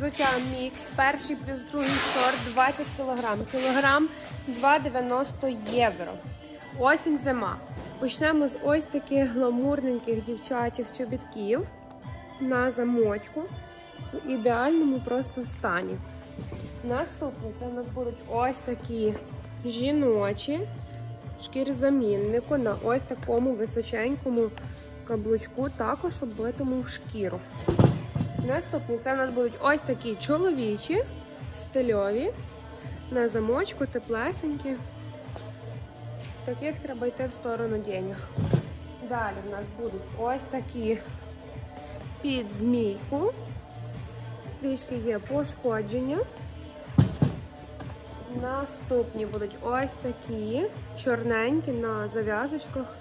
Взуття мікс, перший плюс другий сорт 20 кг. Кілограм 2,90 євро. Осінь зима. Почнемо з ось таких гламурненьких дівчачих чобітків на замочку в ідеальному просто стані. Наступні це у нас будуть ось такі жіночі шкірзаміннику на ось такому височенькому каблучку, також облитому в шкіру. Наступні це у нас будуть ось такі чоловічі, стильові, на замочку, теплесенькі. В таких треба йти в сторону денег. Далі в нас будуть ось такі під змійку. Трішки є пошкодження. Наступні будуть ось такі чорненькі на зав'язочках.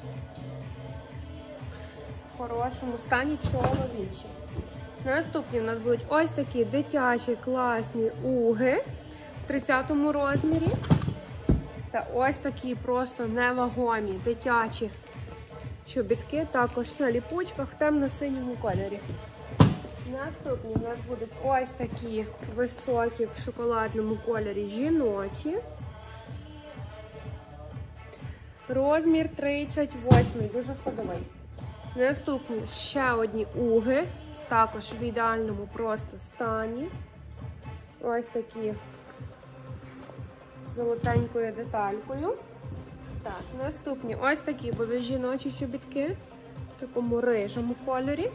В хорошому стані чоловічі. Наступні у нас будуть ось такі дитячі класні уги в 30-му розмірі. Та ось такі просто невагомі дитячі чобітки, також на ліпучках в темно-синьому кольорі. Наступні у нас будуть ось такі високі в шоколадному кольорі жіночі. Розмір 38, дуже ходовий. Наступні ще одні уги, також в ідеальному просто стані. Ось такі з золотенькою деталькою. Так, наступні ось такі будуть жіночі чобітки в такому рижому кольорі.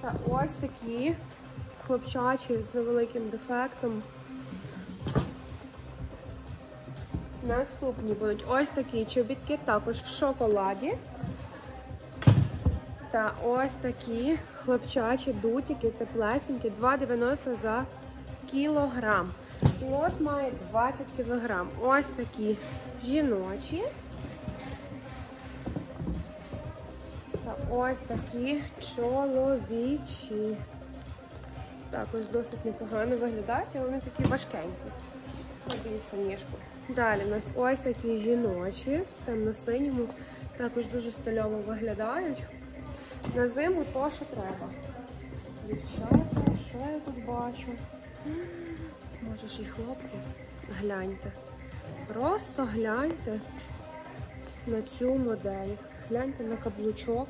Та ось такі хлопчачі з невеликим дефектом. Наступні будуть ось такі чобітки, також в шоколаді. Та ось такі хлопчачі дутики, теплесенькі, 2,90 за кілограм. Лот має 20 кілограм. Ось такі жіночі. Та ось такі чоловічі. Також досить непогано виглядають, але вони такі важкенькі. На ніжку. Далі у нас ось такі жіночі, темно-синьому, також дуже стильово виглядають. На зиму то, що треба. Дівчата, що я тут бачу? Може ж і хлопці. Гляньте. Просто гляньте на цю модель. Гляньте на каблучок.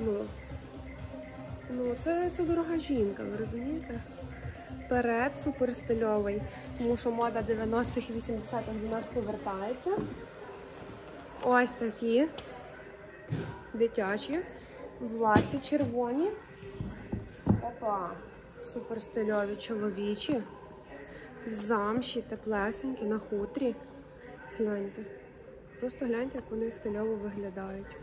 Ну, ну це, це дорога жінка, ви розумієте? Перед супер стильовий, тому що мода 90-х і 80-х до нас повертається. Ось такі дитячі, влаці червоні. Опа, супер стильові чоловічі. Замші, теплесенькі, на хутрі. Гляньте. Просто гляньте, як вони стильово виглядають.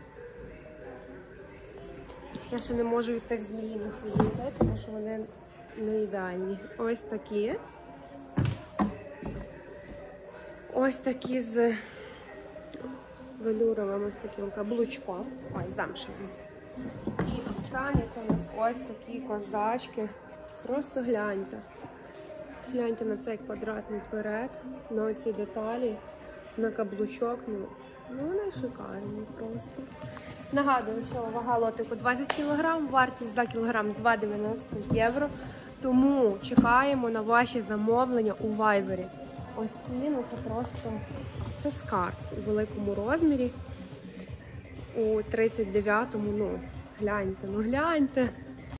Я ще не можу від тих зміїних відійти, тому що вони не ідеальні. Ось такі. Ось такі з велюровим ось таким каблучком. Ой, замшевим. І останнє це у нас ось такі козачки. Просто гляньте. Гляньте на цей квадратний перед, на ці деталі, на каблучок. Ну, ну вони шикарні просто. Нагадую, що вага лотику 20 кг, вартість за кілограм 2,90 євро. Тому чекаємо на ваші замовлення у вайбері. Ось ці, ну це просто це скарб у великому розмірі. У 39-му, ну, гляньте, ну гляньте.